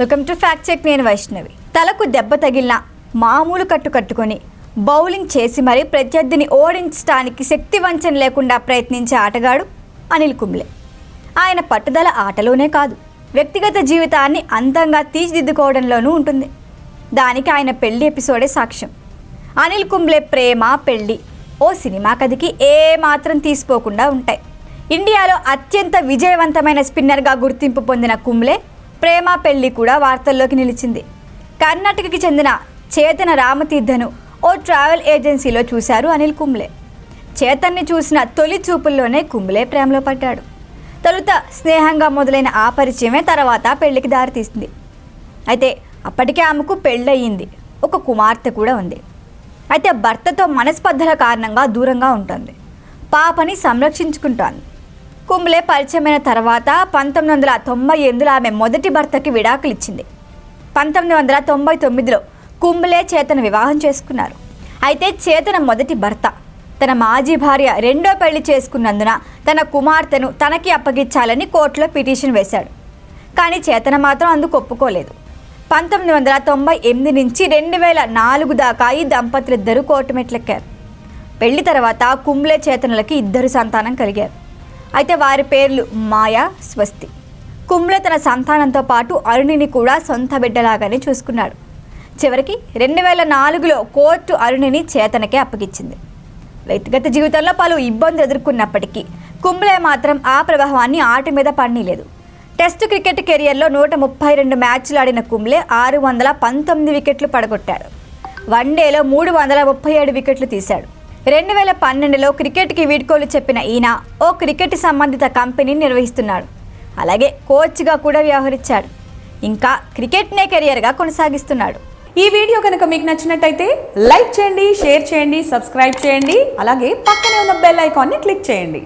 Welcome to fact check నేను వైష్ణవి. తలకు దెబ్బ తగిలిన మామూలు కట్టు కట్టుకొని బౌలింగ్ చేసి మరీ ప్రత్యర్థిని ఓడించడానికి శక్తి వంచన లేకుండా ప్రయత్నించే ఆటగాడు అనిల్ కుంబ్లే. ఆయన పట్టుదల ఆటలోనే కాదు వ్యక్తిగత జీవితాన్ని అందంగా తీర్చిదిద్దుకోవడంలోనూ ఉంటుంది. దానికి ఆయన పెళ్ళి ఎపిసోడే సాక్ష్యం. అనిల్ కుంబ్లే ప్రేమ పెళ్ళి ఓ సినిమా కథకి ఏమాత్రం తీసుకోకుండా తీసిపోకుండా ఉంటాయి. ఇండియాలో అత్యంత విజయవంతమైన స్పిన్నర్గా గుర్తింపు పొందిన కుంబ్లే ప్రేమ పెళ్ళి కూడా వార్తల్లోకి నిలిచింది. కర్ణాటకకి చెందిన చేతన రామతీర్థను ఓ ట్రావెల్ ఏజెన్సీలో చూశారు అనిల్ కుంబ్లే. చేతన్ని చూసిన తొలి చూపుల్లోనే కుంబ్లే ప్రేమలో పడ్డాడు. తొలుత స్నేహంగా మొదలైన ఆ పరిచయమే తర్వాత పెళ్ళికి దారితీసింది. అయితే అప్పటికే ఆమెకు పెళ్ళయింది. ఒక కుమార్తె కూడా ఉంది. అయితే భర్తతో మనస్పర్ధల కారణంగా దూరంగా ఉంటుంది. పాపని సంరక్షించుకుంటోంది కుంబ్లే పరిచయమైన తర్వాత పంతొమ్మిది వందల తొంభై ఎనిమిదిలో ఆమె మొదటి భర్తకి విడాకులు ఇచ్చింది పంతొమ్మిది వందల తొంభై తొమ్మిదిలో కుంబ్లే చేతన వివాహం చేసుకున్నారు. అయితే చేతన మొదటి భర్త. తన మాజీ భార్య రెండో పెళ్ళి చేసుకున్నందున తన కుమార్తెను తనకి అప్పగించాలని కోర్టులో పిటిషన్ వేశాడు. కానీ చేతన మాత్రం అందుకు ఒప్పుకోలేదు. పంతొమ్మిది వందల తొంభై ఎనిమిది నుంచి రెండు వేల నాలుగు దాకా ఈ దంపతులిద్దరూ కోర్టు మెట్లెక్కారు. పెళ్ళి తర్వాత కుంబ్లే చేతనలకి ఇద్దరు సంతానం కలిగారు. అయితే వారి పేర్లు మాయా స్వస్తి. కుంబ్లే తన సంతానంతో పాటు అరుణిని కూడా సొంత బిడ్డలాగానే చూసుకున్నాడు. చివరికి రెండు వేల నాలుగులో కోర్టు అరుణిని చేతనకే అప్పగించింది. వ్యక్తిగత జీవితంలో పలు ఇబ్బందులు ఎదుర్కొన్నప్పటికీ కుంబ్లే మాత్రం ఆ ప్రభావాన్ని ఆట మీద పడనీలేదు టెస్ట్ క్రికెట్ కెరియర్లో నూట ముప్పై రెండు మ్యాచ్లు ఆడిన కుంబ్లే ఆరు వందల పంతొమ్మిది వికెట్లు పడగొట్టాడు వన్డేలో మూడు వందల ముప్పై ఏడు వికెట్లు తీశాడు. రెండు వేల పన్నెండులో క్రికెట్కి వీడ్కోలు చెప్పిన ఈయన ఓ క్రికెట్ సంబంధిత కంపెనీని నిర్వహిస్తున్నాడు అలాగే కోచ్గా కూడా వ్యవహరించాడు. ఇంకా క్రికెట్నే కెరియర్గా కొనసాగిస్తున్నాడు. ఈ వీడియో కనుక మీకు నచ్చినట్టయితే లైక్ చేయండి షేర్ చేయండి సబ్స్క్రైబ్ చేయండి అలాగే పక్కనే ఉన్న బెల్ ఐకాన్ని క్లిక్ చేయండి.